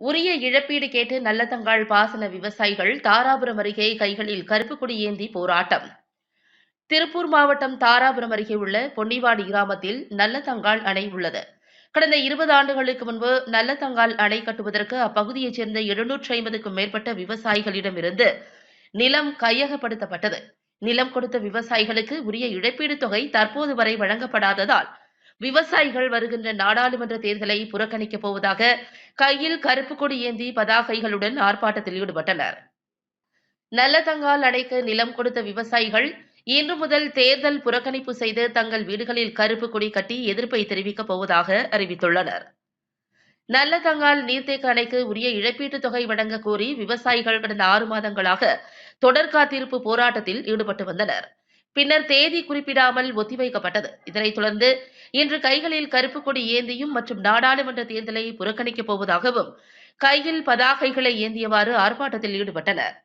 உரிய இழப்பீடு கேட்டு நல்லதங்காள் பாசன விவசாயிகள் தாராபுரம் அருகே கைகளில் கருப்பு கொடி ஏந்தி போராட்டம். திருப்பூர் மாவட்டம் தாராபுரம் அருகே உள்ள பொன்னிவாடி கிராமத்தில் நல்லதங்காள் அணை உள்ளது. கடந்த இருபது ஆண்டுகளுக்கு முன்பு நல்லதங்காள் அணை கட்டுவதற்கு அப்பகுதியைச் சேர்ந்த எழுநூற்றி ஐம்பதுக்கும் மேற்பட்ட விவசாயிகளிடமிருந்து நிலம் கையகப்படுத்தப்பட்டது. நிலம் கொடுத்த விவசாயிகளுக்கு உரிய இழப்பீடு தொகை தற்போது வரை வழங்கப்படாததால் விவசாயிகள் வருகின்ற நாடாளுமன்ற தேர்தலை புறக்கணிக்கப் போவதாக கையில் கருப்பு கொடி ஏந்தி பதாகைகளுடன் ஆர்ப்பாட்டத்தில் ஈடுபட்டனர். நல்லதங்கால் அணைக்கு நிலம் கொடுத்த விவசாயிகள் இன்று முதல் தேர்தல் புறக்கணிப்பு செய்து தங்கள் வீடுகளில் கருப்பு கொடி கட்டி எதிர்ப்பை தெரிவிக்கப் போவதாக அறிவித்துள்ளனர். நல்லதங்கால் நீர்த்தேக்க அணைக்கு உரிய இழப்பீட்டுத் தொகை வழங்க கோரி விவசாயிகள் கடந்த ஆறு மாதங்களாக தொடர் காத்திருப்பு போராட்டத்தில் ஈடுபட்டு வந்தனர். பின்னர் தேதி குறிப்பிடாமல் ஒத்திவைக்கப்பட்டது. இதனைத் தொடர்ந்து இன்று கைகளில் கருப்பு கொடி ஏந்தியும் மற்றும் நாடாளுமன்ற தேர்தலை புறக்கணிக்கப் போவதாகவும் கையில் பதாகைகளை ஏந்தியவாறு ஆர்ப்பாட்டத்தில் ஈடுபட்டனர்.